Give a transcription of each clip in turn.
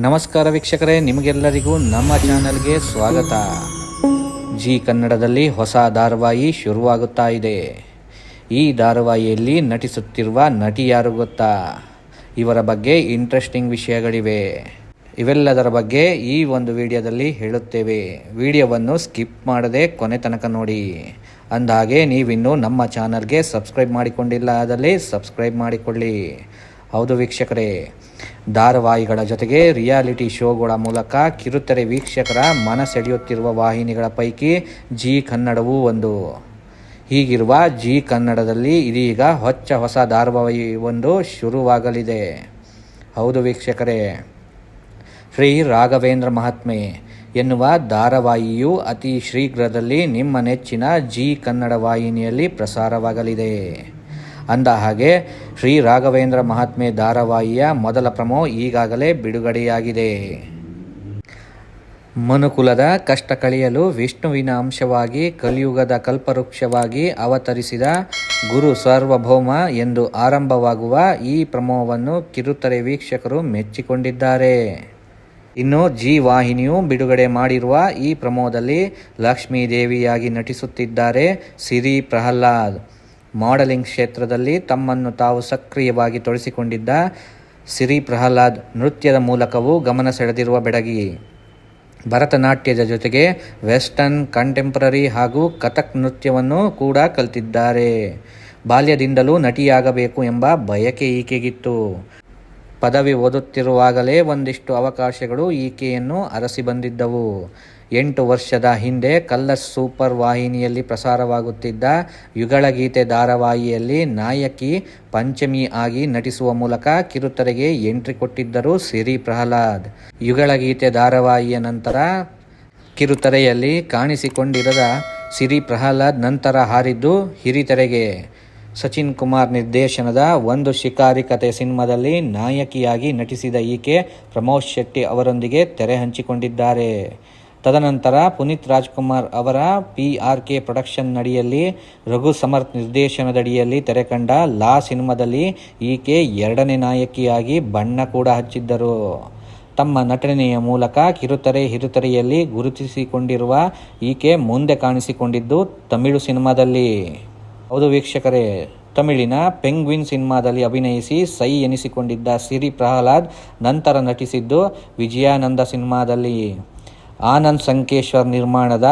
ನಮಸ್ಕಾರ ವೀಕ್ಷಕರೇ, ನಿಮಗೆಲ್ಲರಿಗೂ ನಮ್ಮ ಚಾನಲ್ಗೆ ಸ್ವಾಗತ. ಜಿ ಕನ್ನಡದಲ್ಲಿ ಹೊಸ ಧಾರಾವಾಹಿ ಶುರುವಾಗುತ್ತಾ ಇದೆ. ಈ ಧಾರಾವಾಹಿಯಲ್ಲಿ ನಟಿಸುತ್ತಿರುವ ನಟಿ ಯಾರು ಗೊತ್ತಾ? ಇವರ ಬಗ್ಗೆ ಇಂಟ್ರೆಸ್ಟಿಂಗ್ ವಿಷಯಗಳಿವೆ. ಇವೆಲ್ಲದರ ಬಗ್ಗೆ ಈ ಒಂದು ವಿಡಿಯೋದಲ್ಲಿ ಹೇಳುತ್ತೇವೆ. ವಿಡಿಯೋವನ್ನು ಸ್ಕಿಪ್ ಮಾಡದೆ ಕೊನೆ ತನಕ ನೋಡಿ. ಅಂದಹಾಗೆ, ನೀವಿನ್ನೂ ನಮ್ಮ ಚಾನಲ್ಗೆ ಸಬ್ಸ್ಕ್ರೈಬ್ ಮಾಡಿಕೊಂಡಿಲ್ಲ ಆದಲ್ಲಿ ಸಬ್ಸ್ಕ್ರೈಬ್ ಮಾಡಿಕೊಳ್ಳಿ. ಹೌದು ವೀಕ್ಷಕರೇ ಧಾರಾವಾಹಿಗಳ ಜೊತೆಗೆ ರಿಯಾಲಿಟಿ ಶೋಗಳ ಮೂಲಕ ಕಿರುತೆರೆ ವೀಕ್ಷಕರ ಮನಸೆಳೆಯುತ್ತಿರುವ ವಾಹಿನಿಗಳ ಪೈಕಿ ಜಿ ಕನ್ನಡವೂ ಒಂದು. ಹೀಗಿರುವ ಜಿ ಕನ್ನಡದಲ್ಲಿ ಇದೀಗ ಹೊಚ್ಚ ಹೊಸ ಧಾರಾವಾಹಿ ಒಂದು ಶುರುವಾಗಲಿದೆ. ಹೌದು ವೀಕ್ಷಕರೇ. ಶ್ರೀ ರಾಘವೇಂದ್ರ ಮಹಾತ್ಮೆ ಎನ್ನುವ ಧಾರಾವಾಹಿಯು ಅತಿ ಶೀಘ್ರದಲ್ಲಿ ನಿಮ್ಮ ನೆಚ್ಚಿನ ಜಿ ಕನ್ನಡ ವಾಹಿನಿಯಲ್ಲಿ ಪ್ರಸಾರವಾಗಲಿದೆ. ಅಂದ ಹಾಗೆ ಶ್ರೀ ರಾಘವೇಂದ್ರ ಮಹಾತ್ಮೆ ಧಾರಾವಾಹಿಯ ಮೊದಲ ಪ್ರಮೋ ಈಗಾಗಲೇ ಬಿಡುಗಡೆಯಾಗಿದೆ. ಮನುಕುಲದ ಕಷ್ಟ ಕಳೆಯಲು ವಿಷ್ಣುವಿನ ಅಂಶವಾಗಿ ಕಲಿಯುಗದ ಕಲ್ಪವೃಕ್ಷವಾಗಿ ಅವತರಿಸಿದ ಗುರು ಸಾರ್ವಭೌಮ ಎಂದು ಆರಂಭವಾಗುವ ಈ ಪ್ರಮೋವನ್ನು ಕಿರುತೆರೆ ವೀಕ್ಷಕರು ಮೆಚ್ಚಿಕೊಂಡಿದ್ದಾರೆ. ಇನ್ನು ಜಿ ವಾಹಿನಿಯು ಬಿಡುಗಡೆ ಮಾಡಿರುವ ಈ ಪ್ರಮೋದಲ್ಲಿ ಲಕ್ಷ್ಮೀದೇವಿಯಾಗಿ ನಟಿಸುತ್ತಿದ್ದಾರೆ ಸಿರಿ ಪ್ರಹ್ಲಾದ್. ಮಾಡೆಲಿಂಗ್ ಕ್ಷೇತ್ರದಲ್ಲಿ ತಮ್ಮನ್ನು ತಾವು ಸಕ್ರಿಯವಾಗಿ ತೊಡಿಸಿಕೊಂಡಿದ್ದ ಸಿರಿ ಪ್ರಹ್ಲಾದ್ ನೃತ್ಯದ ಮೂಲಕವೂ ಗಮನ ಸೆಳೆದಿರುವ ಬೆಡಗಿ. ಭರತನಾಟ್ಯದ ಜೊತೆಗೆ ವೆಸ್ಟರ್ನ್, ಕಂಟೆಂಪ್ರರಿ ಹಾಗೂ ಕಥಕ್ ನೃತ್ಯವನ್ನು ಕೂಡ ಕಲಿತಿದ್ದಾರೆ. ಬಾಲ್ಯದಿಂದಲೂ ನಟಿಯಾಗಬೇಕು ಎಂಬ ಬಯಕೆ ಈಕೆಗಿತ್ತು. ಪದವಿ ಓದುತ್ತಿರುವಾಗಲೇ ಒಂದಿಷ್ಟು ಅವಕಾಶಗಳು ಈಕೆಯನ್ನು ಅರಸಿ ಬಂದಿದ್ದವು. ಎಂಟು ವರ್ಷದ ಹಿಂದೆ ಕಲ್ಲಸ್ ಸೂಪರ್ ವಾಹಿನಿಯಲ್ಲಿ ಪ್ರಸಾರವಾಗುತ್ತಿದ್ದ ಯುಗಳಗೀತೆ ಧಾರಾವಾಹಿಯಲ್ಲಿ ನಾಯಕಿ ಪಂಚಮಿ ಆಗಿ ನಟಿಸುವ ಮೂಲಕ ಕಿರುತೆರೆಗೆ ಎಂಟ್ರಿ ಕೊಟ್ಟಿದ್ದರು ಸಿರಿ ಪ್ರಹ್ಲಾದ್. ಯುಗಳಗೀತೆ ಧಾರಾವಾಹಿಯ ನಂತರ ಕಿರುತೆರೆಯಲ್ಲಿ ಕಾಣಿಸಿಕೊಂಡಿರದ ಸಿರಿ ಪ್ರಹ್ಲಾದ್ ನಂತರ ಹಾರಿದ್ದು ಹಿರಿತೆರೆಗೆ. ಸಚಿನ್ ಕುಮಾರ್ ನಿರ್ದೇಶನದ ಒಂದು ಶಿಕಾರಿ ಕತೆ ಸಿನಿಮಾದಲ್ಲಿ ನಾಯಕಿಯಾಗಿ ನಟಿಸಿದ ಈಕೆ ಪ್ರಮೋದ್ ಶೆಟ್ಟಿ ಅವರೊಂದಿಗೆ ತೆರೆ ಹಂಚಿಕೊಂಡಿದ್ದಾರೆ. ತದನಂತರ ಪುನೀತ್ ರಾಜ್ಕುಮಾರ್ ಅವರ ಪಿ ಆರ್ ಕೆ ಪ್ರೊಡಕ್ಷನ್ ನಡಿಯಲ್ಲಿ ರಘು ಸಮರ್ಥ್ ನಿರ್ದೇಶನದಡಿಯಲ್ಲಿ ತೆರೆಕಂಡ ಲಾ ಸಿನಿಮಾದಲ್ಲಿ ಈಕೆ ಎರಡನೇ ನಾಯಕಿಯಾಗಿ ಬಣ್ಣ ಕೂಡ ಹಚ್ಚಿದ್ದರು. ತಮ್ಮ ನಟನೆಯ ಮೂಲಕ ಕಿರುತೆರೆ ಹಿರುತೆರೆಯಲ್ಲಿ ಗುರುತಿಸಿಕೊಂಡಿರುವ ಈಕೆ ಮುಂದೆ ಕಾಣಿಸಿಕೊಂಡಿದ್ದು ತಮಿಳು ಸಿನಿಮಾದಲ್ಲಿ. ಹೌದು ವೀಕ್ಷಕರೇ, ತಮಿಳಿನ ಪೆಂಗ್ವಿನ್ ಸಿನಿಮಾದಲ್ಲಿ ಅಭಿನಯಿಸಿ ಸೈ ಎನಿಸಿಕೊಂಡಿದ್ದ ಸಿರಿ ಪ್ರಹ್ಲಾದ್ ನಂತರ ನಟಿಸಿದ್ದು ವಿಜಯಾನಂದ ಸಿನಿಮಾದಲ್ಲಿ. ಆನಂದ್ ಸಂಕೇಶ್ವರ್ ನಿರ್ಮಾಣದ,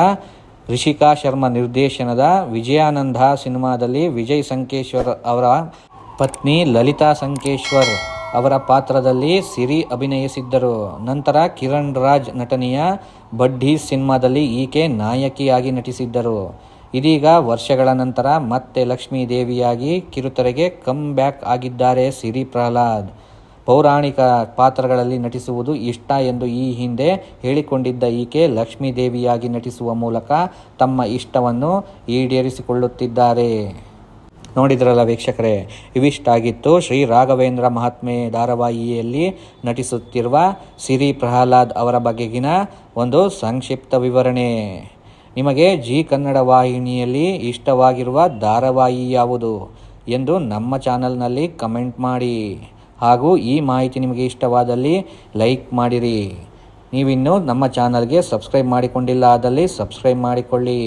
ರಿಷಿಕಾ ಶರ್ಮಾ ನಿರ್ದೇಶನದ ವಿಜಯಾನಂದ ಸಿನಿಮಾದಲ್ಲಿ ವಿಜಯ್ ಸಂಕೇಶ್ವರ್ ಅವರ ಪತ್ನಿ ಲಲಿತಾ ಸಂಕೇಶ್ವರ್ ಅವರ ಪಾತ್ರದಲ್ಲಿ ಸಿರಿ ಅಭಿನಯಿಸಿದ್ದರು. ನಂತರ ಕಿರಣ್ ರಾಜ್ ನಟನೆಯ ಬಡ್ಡಿ ಸಿನಿಮಾದಲ್ಲಿ ಈಕೆ ನಾಯಕಿಯಾಗಿ ನಟಿಸಿದ್ದರು. ಇದೀಗ ವರ್ಷಗಳ ನಂತರ ಮತ್ತೆ ಲಕ್ಷ್ಮೀ ದೇವಿಯಾಗಿ ಕಿರುತೆರೆಗೆ ಕಮ್ ಬ್ಯಾಕ್ ಆಗಿದ್ದಾರೆ ಸಿರಿ ಪ್ರಹ್ಲಾದ್. ಪೌರಾಣಿಕ ಪಾತ್ರಗಳಲ್ಲಿ ನಟಿಸುವುದು ಇಷ್ಟ ಎಂದು ಈ ಹಿಂದೆ ಹೇಳಿಕೊಂಡಿದ್ದ ಈಕೆ ಲಕ್ಷ್ಮೀ ದೇವಿಯಾಗಿ ನಟಿಸುವ ಮೂಲಕ ತಮ್ಮ ಇಷ್ಟವನ್ನು ಈಡೇರಿಸಿಕೊಳ್ಳುತ್ತಿದ್ದಾರೆ. ನೋಡಿದ್ರಲ್ಲ ವೀಕ್ಷಕರೇ ಇವಿಷ್ಟಾಗಿತ್ತು ಶ್ರೀ ರಾಘವೇಂದ್ರ ಮಹಾತ್ಮೆ ಧಾರಾವಾಹಿಯಲ್ಲಿ ನಟಿಸುತ್ತಿರುವ ಸಿರಿ ಪ್ರಹ್ಲಾದ್ ಅವರ ಬಗೆಗಿನ ಒಂದು ಸಂಕ್ಷಿಪ್ತ ವಿವರಣೆ. ನಿಮಗೆ ಜಿ ಕನ್ನಡ ವಾಹಿನಿಯಲ್ಲಿ ಇಷ್ಟವಾಗಿರುವ ಧಾರಾವಾಹಿ ಯಾವುದು ಎಂದು ನಮ್ಮ ಚಾನಲ್ನಲ್ಲಿ ಕಮೆಂಟ್ ಮಾಡಿ. ಹಾಗೂ ಈ ಮಾಹಿತಿ ನಿಮಗೆ ಇಷ್ಟವಾದಲ್ಲಿ ಲೈಕ್ ಮಾಡಿರಿ. ನೀವಿನ್ನೂ ನಮ್ಮ ಚಾನಲ್ಗೆ ಸಬ್ಸ್ಕ್ರೈಬ್ ಮಾಡಿಕೊಂಡಿಲ್ಲ ಆದಲ್ಲಿ ಸಬ್ಸ್ಕ್ರೈಬ್ ಮಾಡಿಕೊಳ್ಳಿ.